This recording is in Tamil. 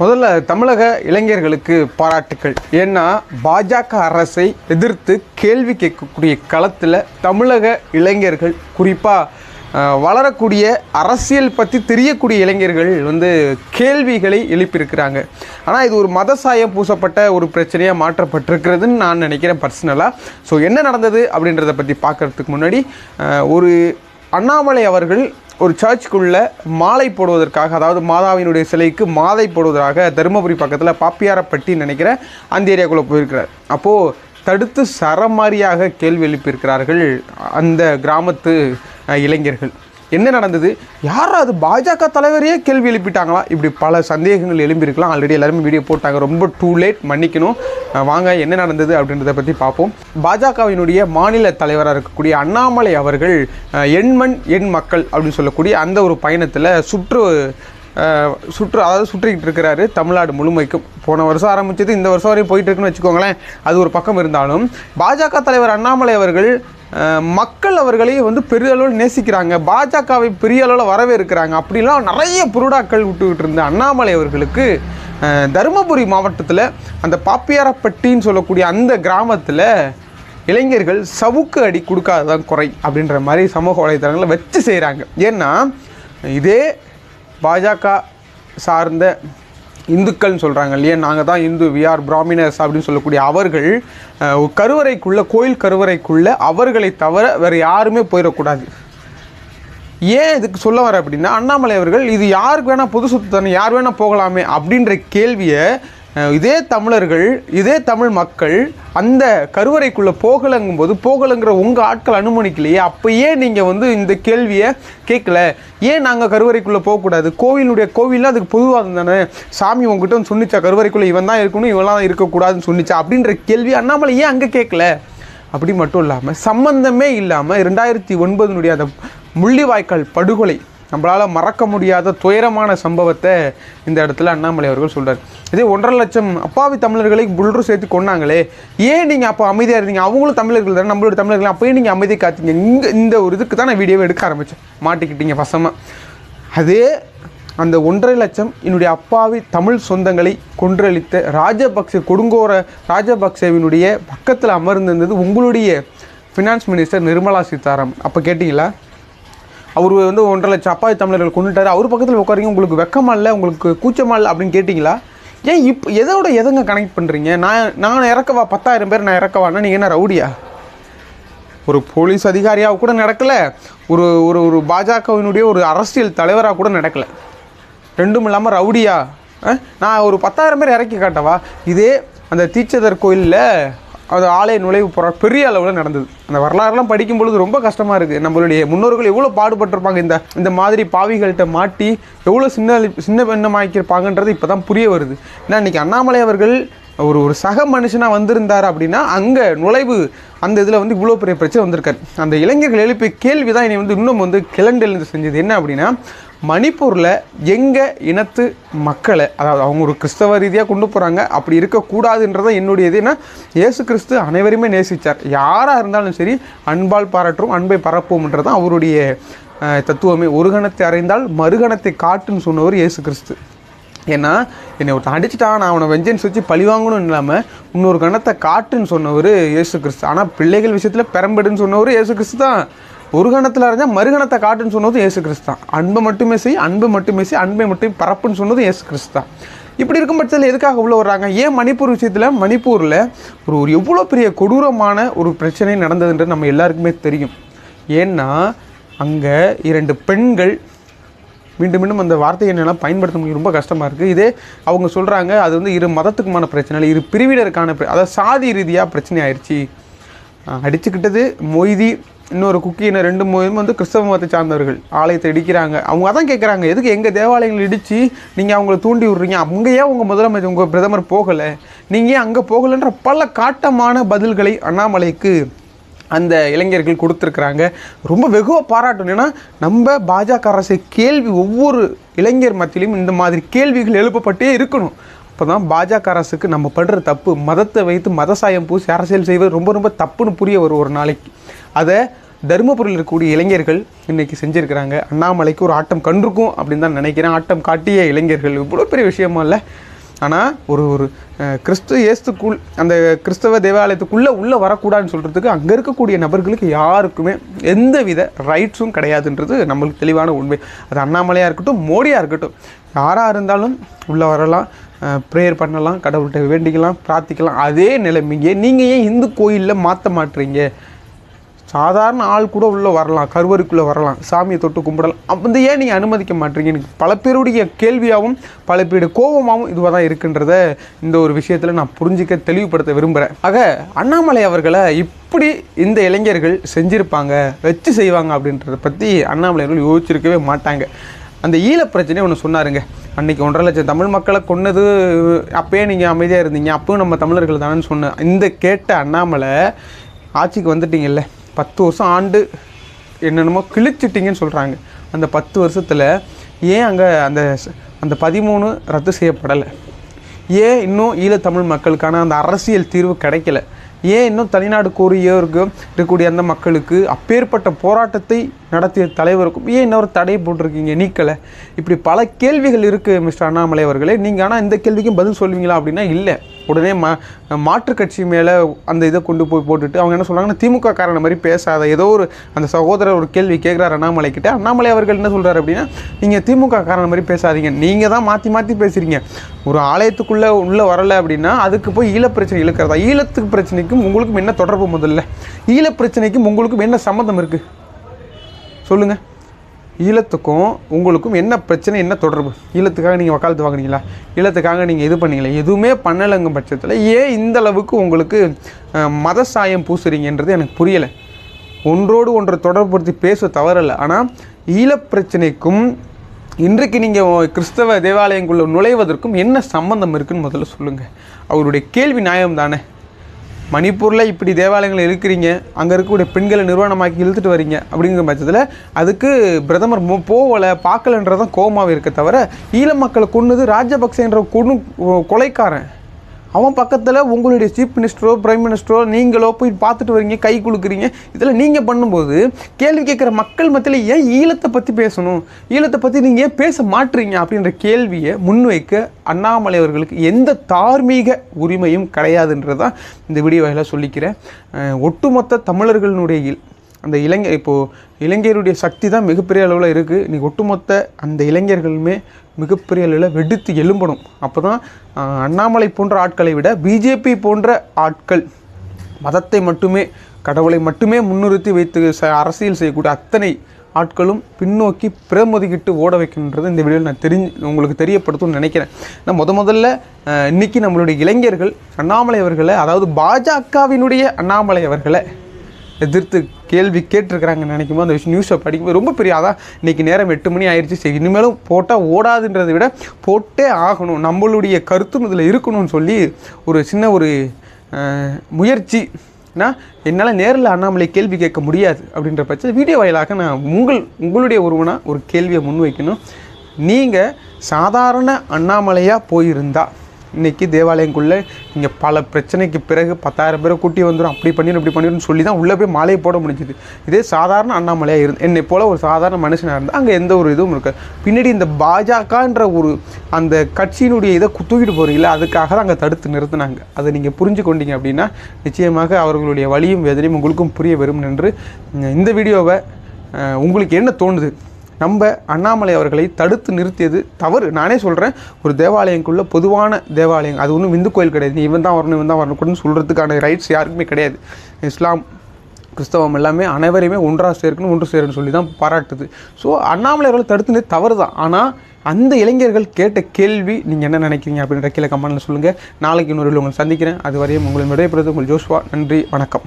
முதல்ல தமிழக இளைஞர்களுக்கு பாராட்டுக்கள். ஏன்னா பாஜக அரசை எதிர்த்து கேள்வி கேட்கக்கூடிய களத்தில் தமிழக இளைஞர்கள் குறிப்பாக வளரக்கூடிய அரசியல் பற்றி தெரியக்கூடிய இளைஞர்கள் வந்து கேள்விகளை எழுப்பியிருக்கிறாங்க. ஆனால் இது ஒரு மத சாயம் பூசப்பட்ட ஒரு பிரச்சனையாக மாற்றப்பட்டிருக்கிறதுன்னு நான் நினைக்கிறேன் பர்சனலாக ஸோ என்ன நடந்தது அப்படின்றத பற்றி பார்க்கறதுக்கு முன்னாடி ஒரு அண்ணாமலை அவர்கள் ஒரு சர்ச்சுக்குள்ள மாலை போடுவதற்காக அதாவது மாதாவினுடைய சிலைக்கு மாலை போடுவதற்காக தருமபுரி பக்கத்தில் பாப்பியாரப்பட்டி நினைக்கிறேன் அந்த ஏரியாக்குள்ளே போயிருக்கிறார். அப்போது தடுத்து சரமாரியாக கேள்வி எழுப்பியிருக்கிறார்கள் அந்த கிராமத்து இளைஞர்கள். என்ன நடந்தது? யாரா அது? பாஜக தலைவரையே கேள்வி எழுப்பிட்டாங்களா? இப்படி பல சந்தேகங்கள் எழும்பியிருக்கலாம். ஆல்ரெடி எல்லாருமே வீடியோ போட்டாங்க. ரொம்ப டூ லேட் மன்னிக்கணும். வாங்க என்ன நடந்தது அப்படின்றத பற்றி பார்ப்போம். பாஜகவினுடைய மாநில தலைவராக இருக்கக்கூடிய அண்ணாமலை அவர்கள் எண்மண் எண் மக்கள் அப்படின்னு சொல்லக்கூடிய அந்த ஒரு பயணத்தில் சுற்று சுற்று அதாவது சுற்றிக்கிட்டு இருக்கிறாரு தமிழ்நாடு முழுமைக்கும். போன வருஷம் ஆரம்பிச்சது இந்த வருஷம் வரையும் போயிட்டு இருக்குன்னு வச்சுக்கோங்களேன். அது ஒரு பக்கம் இருந்தாலும் பாஜக தலைவர் அண்ணாமலை அவர்கள் மக்கள் அவர்களையும் வந்து பெரிய அளவில் நேசிக்கிறாங்க. பாஜகவை பெரிய அளவில் வரவேற்கிறாங்க. அப்படிலாம் நிறைய புருடாக்கள் விட்டுக்கிட்டு இருந்த அண்ணாமலை அவர்களுக்கு தருமபுரி மாவட்டத்தில் அந்த பாப்பியாரப்பட்டின்னு சொல்லக்கூடிய அந்த கிராமத்தில் இளைஞர்கள் சவுக்கு அடி கொடுக்காததான் குறை அப்படின்ற மாதிரி சமூக வலைதளங்களை வச்சு செய்கிறாங்க ஏன்னா இதே பாஜக சார்ந்த இந்துக்கள்னு சொல்கிறாங்க இல்லையா? நாங்கள் தான் இந்து வி ஆர் பிராமினர்ஸ் அப்படின்னு சொல்லக்கூடிய அவர்கள் கருவறைக்குள்ளே கோயில் கருவறைக்குள்ளே அவர்களை தவிர வேறு யாருமே போயிடக்கூடாது. ஏன் இதுக்கு சொல்ல வர அப்படின்னா அண்ணாமலை அவர்கள் இது யாருக்கு வேணால் பொது சொத்து தானே யார் வேணால் போகலாமே அப்படின்ற கேள்வியை இதே தமிழர்கள் இதே தமிழ் மக்கள் அந்த கருவறைக்குள்ளே போகலங்கும் போது போகலைங்கிற உங்கள் ஆட்கள் அனுமதிக்கலையே அப்போ ஏன் நீங்கள் வந்து இந்த கேள்வியை கேட்கல. ஏன் நாங்கள் கருவறைக்குள்ளே போகக்கூடாது? கோவிலுடைய கோவிலில் அதுக்கு பொதுவாக தானே? சாமி உங்ககிட்ட வந்து சொன்னிச்சா கருவறைக்குள்ளே இவன் தான் இருக்கணும் இவெல்லாம் இருக்கக்கூடாதுன்னு சொன்னிச்சா அப்படின்ற கேள்வி அண்ணாமலை ஏன் அங்கே கேட்கல? அப்படி மட்டும் இல்லாமல் சம்மந்தமே இல்லாமல் ரெண்டாயிரத்தி ஒன்பதுனுடைய அந்த முள்ளிவாய்க்கால் படுகொலை நம்மளால் மறக்க முடியாத துயரமான சம்பவத்தை இந்த இடத்துல அண்ணாமலை அவர்கள் சொல்கிறார் இதே ஒன்றரை லட்சம் அப்பாவி தமிழர்களை புல்ரு சேர்த்து கொன்னாங்களே ஏன் நீங்கள் அப்போ அமைதியாக இருந்தீங்க? அவங்களும் தமிழர்கள் தானே நம்மளோட தமிழர்கள் அப்போயே நீங்கள் அமைதி காத்தீங்க. இங்கே இந்த ஒரு இதுக்கு தான் நான் வீடியோவை எடுக்க ஆரம்பித்தேன் மாட்டிக்கிட்டீங்க பசமாக அதே அந்த ஒன்றரை லட்சம் என்னுடைய அப்பாவி தமிழ் சொந்தங்களை கொன்றளித்த ராஜபக்சே கொடுங்கோர ராஜபக்சேவினுடைய பக்கத்தில் அமர்ந்திருந்தது உங்களுடைய ஃபினான்ஸ் மினிஸ்டர் நிர்மலா சீதாராமன். அப்போ கேட்டிங்களா? அவர் வந்து ஒன்றரை லட்சம் அப்பாவி தமிழர்கள் கொண்டுட்டாரு. அவர் பக்கத்தில் உட்காரிங்க உங்களுக்கு வெக்கமா இல்லை உங்களுக்கு கூச்சமா இல்லை அப்படின்னு கேட்டிங்களா? ஏன் இப்போ எதோட எதங்க கனெக்ட் பண்ணுறீங்க நான் நான் இறக்கவா? பத்தாயிரம் பேர் நான் இறக்கவான்னா நீங்கள் என்ன ரவுடியா? ஒரு போலீஸ் அதிகாரியாக கூட நடக்கல. ஒரு ஒரு ஒரு பாஜகவினுடைய ஒரு அரசியல் தலைவராக கூட நடக்கல. ரெண்டும் இல்லாமல் ரவுடியா? நான் ஒரு பத்தாயிரம் பேர் இறக்கி காட்டவா? இதே அந்த தீட்சதர் கோயிலில் அது ஆலய நுழைவு போராட்டம் பெரிய அளவில் நடந்தது. அந்த வரலாறுலாம் படிக்கும் பொழுது ரொம்ப கஷ்டமாக இருக்குது நம்மளுடைய முன்னோர்கள் எவ்வளோ பாடுபட்டிருப்பாங்க? இந்த இந்த மாதிரி பாவிகள்கிட்ட மாட்டி எவ்வளோ சின்ன சின்ன பெண்ணமாக்கியிருப்பாங்கன்றது இப்போ தான் புரிய வருது. ஏன்னா இன்றைக்கி அண்ணாமலை அவர்கள் ஒரு ஒரு சக மனுஷனாக வந்திருந்தார் அப்படின்னா அங்கே நுழைவு அந்த இதில் வந்து இவ்வளோ பெரிய பிரச்சனை வந்திருக்காரு. அந்த இளைஞர்கள் எழுப்பிய கேள்வி தான் என்னை வந்து இன்னும் வந்து கிளண்டெழுந்து செஞ்சது. என்ன அப்படின்னா மணிப்பூரில் எங்கள் இனத்து மக்களை அதாவது அவங்க ஒரு கிறிஸ்தவ ரீதியாக கொண்டு போகிறாங்க அப்படி இருக்கக்கூடாதுன்றதை என்னுடைய இது ஏன்னா இயேசு கிறிஸ்து அனைவருமே நேசித்தார் யாராக இருந்தாலும் சரி அன்பால் பாராட்டும் அன்பை பரப்போம்ன்றது தான் அவருடைய தத்துவமே. ஒரு கணத்தை அறைந்தால் மறுகணத்தை காட்டுன்னு சொன்னவர் இயேசு கிறிஸ்து. ஏன்னா என்னை ஒருத்தன் அடிச்சிட்டான் நான் அவனை வெஞ்சன்ஸ் வச்சு பழி வாங்கணும்னு இல்லாமல் இன்னொரு கணத்தை காட்டுன்னு சொன்னவர் இயேசு கிறிஸ்து. ஆனால் பிள்ளைகள் விஷயத்தில் பெரம்பெடுன்னு சொன்னவர் இயேசு கிறிஸ்து தான் ஒரு கணத்தில் அறிஞ்சால் மறுகணத்தை காட்டுன்னு சொன்னதும் இயேசு கிறிஸ்து தான். அன்பை மட்டுமே செய் அன்பை மட்டுமே செய் அன்பை மட்டும் பரப்புன்னு சொன்னதும் இயேசு கிறிஸ்து தான். இப்படி இருக்கும் பட்சத்தில் எதுக்காக உள்ள வர்றாங்க? ஏன் மணிப்பூர் விஷயத்தில்? மணிப்பூரில் ஒரு ஒரு எவ்வளோ பெரிய கொடூரமான ஒரு பிரச்சனை நடந்ததுன்றது நம்ம எல்லாருக்குமே தெரியும். ஏன்னா அங்கே இரண்டு பெண்கள் மீண்டும் மீண்டும் அந்த வார்த்தையை என்னால் பயன்படுத்த முடியும். ரொம்ப கஷ்டமாக இருக்குது இதே அவங்க சொல்கிறாங்க அது வந்து இரு மதத்துக்குமான பிரச்சனை இல்லை இரு பிரிவினருக்கான பிர- அதாவது சாதி ரீதியாக பிரச்சனை ஆயிடுச்சு. அடிச்சுக்கிட்டது மொய்தி இன்னொரு குக்கியின ரெண்டு மூணு வந்து கிறிஸ்தவ மதத்தை சார்ந்தவர்கள். ஆலயத்தை இடிக்கிறாங்க. அவங்க அதான் கேட்குறாங்க எதுக்கு எங்கள் தேவாலயங்கள் இடித்து நீங்கள் அவங்கள தூண்டி விட்றீங்க? அங்கே ஏன் உங்கள் முதலமைச்சர் உங்கள் பிரதமர் போகலை? நீங்கள் ஏன் அங்கே போகலைன்ற பல காட்டமான பதில்களை அண்ணாமலைக்கு அந்த இளைஞர்கள் கொடுத்துருக்குறாங்க. ரொம்ப வெகுவாக பாராட்டணும். ஏன்னா நம்ம பாஜக அரசு கேள்வி ஒவ்வொரு இளைஞர் மத்தியிலும் இந்த மாதிரி கேள்விகள் எழுப்பப்பட்டே இருக்கணும். அப்போ தான் பாஜக அரசுக்கு நம்ம படுற தப்பு மதத்தை வைத்து மத சாயம் பூசி அரசியல் செய்வது ரொம்ப ரொம்ப தப்புன்னு புரிய வரும் ஒரு நாளைக்கு. அதை தருமபுரியில் இருக்கக்கூடிய இளைஞர்கள் இன்றைக்கி செஞ்சுருக்கிறாங்க. அண்ணாமலைக்கு ஒரு ஆட்டம் கண்டிருக்கும் அப்படின்னு தான் நினைக்கிறேன். ஆட்டம் காட்டிய இளைஞர்கள் இவ்வளோ பெரிய விஷயமா இல்லை. ஆனால் ஒரு ஒரு கிறிஸ்து இயேசுக்குள் அந்த கிறிஸ்தவ தேவாலயத்துக்குள்ளே உள்ளே வரக்கூடாதுன்னு சொல்கிறதுக்கு அங்கே இருக்கக்கூடிய நபர்களுக்கு யாருக்குமே எந்த வித ரைட்ஸும் கிடையாதுன்றது நம்மளுக்கு தெளிவான உண்மை. அது அண்ணாமலையாக இருக்கட்டும் மோடியாக இருக்கட்டும் யாராக இருந்தாலும் உள்ளே வரலாம். ப்ரேயர் பண்ணலாம் கடவுள்கிட்ட வேண்டிக்கலாம் பிரார்த்திக்கலாம். அதே நிலைமைங்க நீங்கள் ஏன் இந்து கோயிலில் மாற்ற மாட்டுறீங்க சாதாரண ஆள் கூட உள்ளே வரலாம் கருவறைக்குள்ளே வரலாம் சாமியை தொட்டு கும்பிடலாம். அப்போ ஏன் நீங்கள் அனுமதிக்க மாட்டீங்க எனக்கு பல பேருடைய கேள்வியாகவும் பல பேருடைய கோபமாகவும் இதுவாக தான் இருக்குன்றத இந்த ஒரு விஷயத்தில் நான் புரிஞ்சிக்க தெளிவுபடுத்த விரும்புகிறேன் ஆக அண்ணாமலை அவர்களை இப்படி இந்த இளைஞர்கள் செஞ்சுருப்பாங்க வச்சு செய்வாங்க அப்படின்றத பற்றி அண்ணாமலை அவர்கள் யோசிச்சிருக்கவே மாட்டாங்க. அந்த ஈழ பிரச்சனை ஒன்று சொன்னாருங்க. அன்றைக்கி ஒன்றரை லட்சம் தமிழ் மக்களை கொன்னது அப்பயே நீங்கள் அமைதியாக இருந்தீங்க. அப்பவும் நம்ம தமிழர்கள் தானேன்னு சொன்னேன் இந்த கேட்ட அண்ணாமலை ஆட்சிக்கு வந்துட்டீங்கல்ல. பத்து வருஷம் ஆண்டு என்னென்னமோ கிழிச்சிட்டிங்கன்னு சொல்கிறாங்க அந்த பத்து வருஷத்தில் ஏன் அங்கே அந்த அந்த பதிமூணு ரத்து செய்யப்படலை? ஏன் இன்னும் ஈழத்தமிழ் மக்களுக்கான அந்த அரசியல் தீர்வு கிடைக்கல? ஏன் இன்னும் தனிநாடு கோரியவருக்கு இருக்கக்கூடிய அந்த மக்களுக்கு அப்பேற்பட்ட போராட்டத்தை நடத்திய தலைவருக்கும் ஏன் இன்னொரு தடை போட்டிருக்கீங்க? நீக்கலை. இப்படி பல கேள்விகள் இருக்குது மிஸ்டர் அண்ணாமலை அவர்களே. நீங்கள் ஆனால் இந்த கேள்விக்கும் பதில் சொல்லுவீங்களா அப்படின்னா இல்லை. உடனே மா மாற்றுக் கட்சி மேலே அந்த இதை கொண்டு போய் போட்டுட்டு அவங்க என்ன சொல்கிறாங்கன்னா திமுக காரணம் மாதிரி பேசாத. ஏதோ ஒரு அந்த சகோதரர் ஒரு கேள்வி கேட்குறாரு அண்ணாமலை கிட்ட. அண்ணாமலை அவர்கள் என்ன சொல்கிறாரு அப்படின்னா நீங்கள் திமுக காரணம் மாதிரி பேசாதீங்க. நீங்கள் தான் மாற்றி மாற்றி பேசுகிறீங்க ஒரு ஆலயத்துக்குள்ளே உள்ளே வரலை அப்படின்னா அதுக்கு போய் ஈழப் பிரச்சனை இழுக்கிறதா? ஈழத்துக்கு பிரச்சனைக்கும் உங்களுக்கும் என்ன தொடர்பு முதல்ல? ஈழப் பிரச்சனைக்கும் உங்களுக்கும் என்ன சம்மந்தம் இருக்குது சொல்லுங்கள் ஈழத்துக்கும் உங்களுக்கும் என்ன பிரச்சனை என்ன தொடர்பு? ஈழத்துக்காக நீங்கள் வக்காலத்து வாங்குனீங்களா? ஈழத்துக்காக நீங்கள் இது பண்ணீங்களா? எதுவுமே பண்ணலைங்க பட்சத்தில் ஏன் இந்த அளவுக்கு உங்களுக்கு மத சாயம் பூசுறீங்கன்றது எனக்கு புரியலை. ஒன்றோடு ஒன்றை தொடர்புபடுத்தி பேச தவறலை ஆனால் ஈழப் பிரச்சனைக்கும் இன்றைக்கு நீங்கள் கிறிஸ்தவ தேவாலயங்குள்ளே நுழைவதற்கும் என்ன சம்பந்தம் இருக்குன்னு முதல்ல சொல்லுங்கள் அவருடைய கேள்வி நியாயம் தானே மணிப்பூரில் இப்படி தேவாலயங்கள் இருக்கிறீங்க அங்கே இருக்கக்கூடிய பெண்களை நிர்வாணமாக்கி இழுத்துட்டு வரீங்க அப்படிங்கிற பட்சத்தில் அதுக்கு பிரதமர் போகலை பார்க்கலன்றதான் கோபமாக இருக்க தவிர ஈழ மக்களை கொன்னது ராஜபக்சேன்ற கொடு கொலைக்காரன். அவன் பக்கத்தில் உங்களுடைய சீஃப் மினிஸ்டரோ பிரைம் மினிஸ்டரோ நீங்களோ போய் பார்த்துட்டு வரீங்க கை கொடுக்குறீங்க இதில் நீங்கள் பண்ணும்போது கேள்வி கேட்குற மக்கள் மத்தியில் ஏன் ஈழத்தை பற்றி பேசணும்? ஈழத்தை பற்றி நீங்கள் ஏன் பேச மாட்டுறீங்க அப்படின்ற கேள்வியை முன்வைக்க அண்ணாமலை அவர்களுக்கு எந்த தார்மீக உரிமையும் கிடையாதுன்றது தான் இந்த வீடியோ வகையில் சொல்லிக்கிறேன். ஒட்டுமொத்த தமிழர்களுடைய அந்த இளைஞர் இப்போது இளைஞருடைய சக்தி தான் மிகப்பெரிய அளவில் இருக்குது இன்றைக்கி ஒட்டுமொத்த அந்த இளைஞர்களுமே மிகப்பெரிய அளவில் வெடித்து எழும்பணும். அப்போ தான் அண்ணாமலை போன்ற ஆட்களை விட பிஜேபி போன்ற ஆட்கள் மதத்தை மட்டுமே கடவுளை மட்டுமே முன்னிறுத்தி வைத்து ச அரசியல் செய்யக்கூடிய அத்தனை ஆட்களும் பின்னோக்கி பிரமொதுக்கிட்டு ஓட வைக்கின்றது இந்த வீடியோவில் நான் தெரிஞ்சு உங்களுக்கு தெரியப்படுத்தும்னு நினைக்கிறேன். நான் முத முதல்ல இன்றைக்கி நம்மளுடைய இளைஞர்கள் அண்ணாமலை அவர்களை அதாவது பாஜகவினுடைய அண்ணாமலை அவர்களை எதிர்த்து கேள்வி கேட்டிருக்கிறாங்கன்னு நினைக்கும் போது அந்த விஷயம் நியூஸை படிக்கும்போது ரொம்ப பெரிய அதான் இன்றைக்கி நேரம் எட்டு மணி ஆயிடுச்சு சரி இனிமேலும் போட்டால் ஓடாதுன்றதை விட போட்டே ஆகணும். நம்மளுடைய கருத்தும் இதில் இருக்கணும்னு சொல்லி ஒரு சின்ன ஒரு முயற்சி. நான் என்னால் நேரில் அண்ணாமலை கேள்வி கேட்க முடியாது அப்படின்ற பட்சத்தில் வீடியோ வாயிலாக நான் உங்கள் உங்களுடைய ஒருவனாக ஒரு கேள்வியை முன்வைக்கணும். நீங்கள் சாதாரண அண்ணாமலையாக போயிருந்தா இன்னைக்கு தேவாலயங்குள்ளே இங்கே பல பிரச்சனைக்கு பிறகு பத்தாயிரம் பேரை கூட்டி வந்துடும் அப்படி பண்ணிடும் இப்படி பண்ணிடும் சொல்லி தான் உள்ளே போய் மாலையை போட முடிஞ்சுது. இதே சாதாரண அண்ணாமலையாக இருந்து என்னை போல் ஒரு சாதாரண மனுஷனாக இருந்தால் அங்கே எந்த ஒரு இதுவும் இருக்காது பின்னாடி இந்த பாஜகன்ற ஒரு அந்த கட்சியினுடைய இதை கு- தூக்கிட்டு போகிறீங்களா அதுக்காக தான் அங்கே தடுத்து நிறுத்தினாங்க. அதை நீங்கள் புரிஞ்சு கொண்டீங்க அப்படின்னா நிச்சயமாக அவர்களுடைய வலியும் வேதனையும் உங்களுக்கும் புரிய வரும் என்று இந்த வீடியோவை உங்களுக்கு என்ன தோணுது? நம்ம அண்ணாமலை அவர்களை தடுத்து நிறுத்தியது தவறு. நானே சொல்கிறேன் ஒரு தேவாலயங்குள்ளே பொதுவான தேவாலயம் அது ஒன்றும் இந்து கோயில் கிடையாது. நீ இவன் தான் வரணும் இவன் தான் வரணும் சொல்கிறதுக்கான ரைட்ஸ் யாருக்குமே கிடையாது. இஸ்லாம் கிறிஸ்தவம் எல்லாமே அனைவரையுமே ஒன்றாக சேர்க்கணும் ஒன்று சேருன்னு சொல்லி தான் பாராட்டுது. ஸோ அண்ணாமலை அவர்கள் தடுத்து நிறுத்தி தவறு தான். ஆனால் அந்த இளைஞர்கள் கேட்ட கேள்வி நீங்கள் என்ன நினைக்கிறீங்க அப்படின்ற கீழே கமெண்ட்டில் சொல்லுங்கள் நாளைக்கு இன்னொரு உங்களை சந்திக்கிறேன். அது வரையும் உங்களை விடைபெறுவது உங்கள் ஜோஷ்வா. நன்றி வணக்கம்.